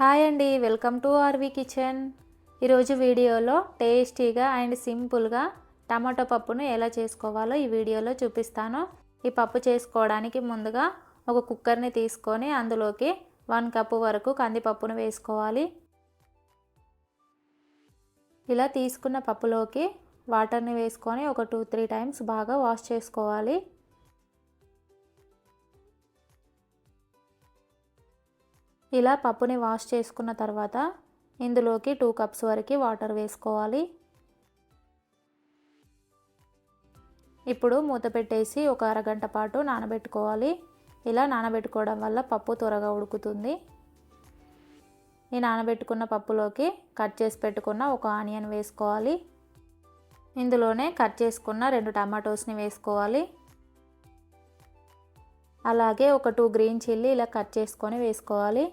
Hi అండి welcome to RV kitchen. ఈరోజు వీడియోలో టేస్టీగా అండ్ సింపుల్గా టమాటో పప్పును ఎలా చేసుకోవాలో ఈ వీడియోలో చూపిస్తాను. ఈ పప్పు చేసుకోవడానికి ముందుగా ఒక కుక్కర్ని తీసుకొని అందులోకి వన్ కప్పు వరకు కందిపప్పును వేసుకోవాలి. ఇలా తీసుకున్న పప్పులోకి వాటర్ని వేసుకొని ఒక టూ త్రీ టైమ్స్ బాగా వాష్ చేసుకోవాలి. ఇలా పప్పుని వాష్ చేసుకున్న తర్వాత ఇందులోకి టూ కప్స్ వరకు వాటర్ వేసుకోవాలి. ఇప్పుడు మూత పెట్టేసి ఒక అరగంట పాటు నానబెట్టుకోవాలి. ఇలా నానబెట్టుకోవడం వల్ల పప్పు త్వరగా ఉడుకుతుంది. ఈ నానబెట్టుకున్న పప్పులోకి కట్ చేసి పెట్టుకున్న ఒక ఆనియన్ వేసుకోవాలి. ఇందులోనే కట్ చేసుకున్న రెండు టమాటోస్ని వేసుకోవాలి. అలాగే ఒక టూ గ్రీన్ చిల్లీ ఇలా కట్ చేసుకొని వేసుకోవాలి.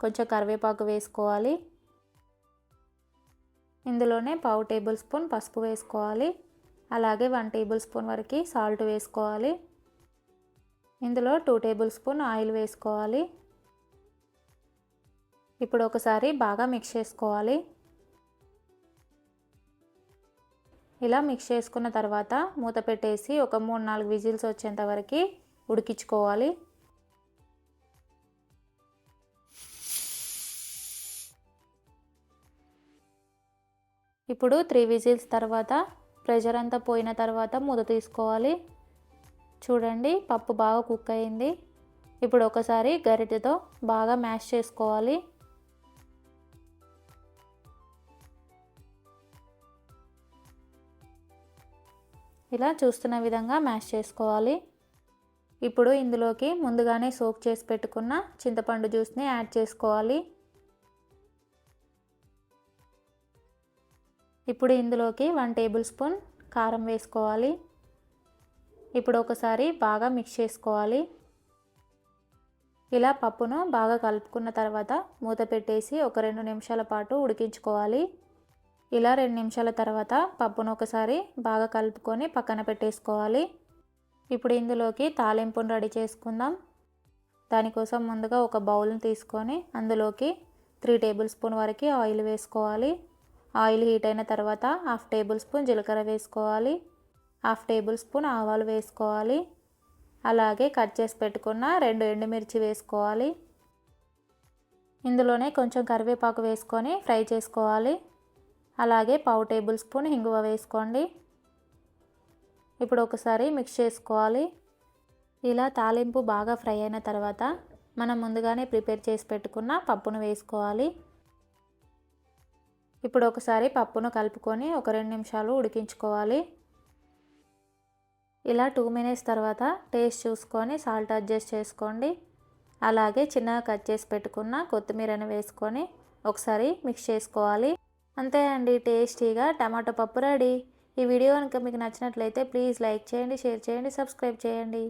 కొంచెం కరివేపాకు వేసుకోవాలి. ఇందులోనే పావు టేబుల్ స్పూన్ పసుపు వేసుకోవాలి. అలాగే వన్ టేబుల్ స్పూన్ వరకు సాల్ట్ వేసుకోవాలి. ఇందులో టూ టేబుల్ స్పూన్ ఆయిల్ వేసుకోవాలి. ఇప్పుడు ఒకసారి బాగా మిక్స్ చేసుకోవాలి. ఇలా మిక్స్ చేసుకున్న తర్వాత మూత పెట్టేసి ఒక మూడు నాలుగు విజిల్స్ వచ్చేంత వరకు ఉడికించుకోవాలి. ఇప్పుడు త్రీ విజిల్స్ తర్వాత ప్రెషర్ అంతా పోయిన తర్వాత మూత తీసుకోవాలి. చూడండి పప్పు బాగా కుక్ అయింది. ఇప్పుడు ఒకసారి గరిటెతో బాగా మ్యాష్ చేసుకోవాలి. ఇలా చూస్తున్న విధంగా మ్యాష్ చేసుకోవాలి. ఇప్పుడు ఇందులోకి ముందుగానే సోక్ చేసి పెట్టుకున్న చింతపండు జ్యూస్ని యాడ్ చేసుకోవాలి. ఇప్పుడు ఇందులోకి వన్ టేబుల్ స్పూన్ కారం వేసుకోవాలి. ఇప్పుడు ఒకసారి బాగా మిక్స్ చేసుకోవాలి. ఇలా పప్పును బాగా కలుపుకున్న తర్వాత మూత పెట్టేసి ఒక రెండు నిమిషాల పాటు ఉడికించుకోవాలి. ఇలా రెండు నిమిషాల తర్వాత పప్పును ఒకసారి బాగా కలుపుకొని పక్కన పెట్టేసుకోవాలి. ఇప్పుడు ఇందులోకి తాలింపును రెడీ చేసుకుందాం. దానికోసం ముందుగా ఒక బౌల్ని తీసుకొని అందులోకి త్రీ టేబుల్ స్పూన్ వరకు ఆయిల్ వేసుకోవాలి. ఆయిల్ హీట్ అయిన తర్వాత హాఫ్ టేబుల్ స్పూన్ జీలకర్ర వేసుకోవాలి. హాఫ్ టేబుల్ స్పూన్ ఆవాలు వేసుకోవాలి. అలాగే కట్ చేసి పెట్టుకున్న రెండు ఎండుమిర్చి వేసుకోవాలి. ఇందులోనే కొంచెం కరివేపాకు వేసుకొని ఫ్రై చేసుకోవాలి. అలాగే పావు టేబుల్ స్పూన్ హింగువ వేసుకోండి. ఇప్పుడు ఒకసారి మిక్స్ చేసుకోవాలి. ఇలా తాలింపు బాగా ఫ్రై అయిన తర్వాత మనం ముందుగానే ప్రిపేర్ చేసి పెట్టుకున్న పప్పును వేసుకోవాలి. ఇప్పుడు ఒకసారి పప్పును కలుపుకొని ఒక రెండు నిమిషాలు ఉడికించుకోవాలి. ఇలా టూ మినిట్స్ తర్వాత టేస్ట్ చూసుకొని సాల్ట్ అడ్జస్ట్ చేసుకోండి. అలాగే చిన్నగా కట్ చేసి పెట్టుకున్న కొత్తిమీరని వేసుకొని ఒకసారి మిక్స్ చేసుకోవాలి. అంతే అండి టేస్టీగా టమాటో పప్పు రెడీ. ఈ వీడియో కనుక మీకు నచ్చినట్లయితే ప్లీజ్ లైక్ చేయండి షేర్ చేయండి సబ్స్క్రైబ్ చేయండి.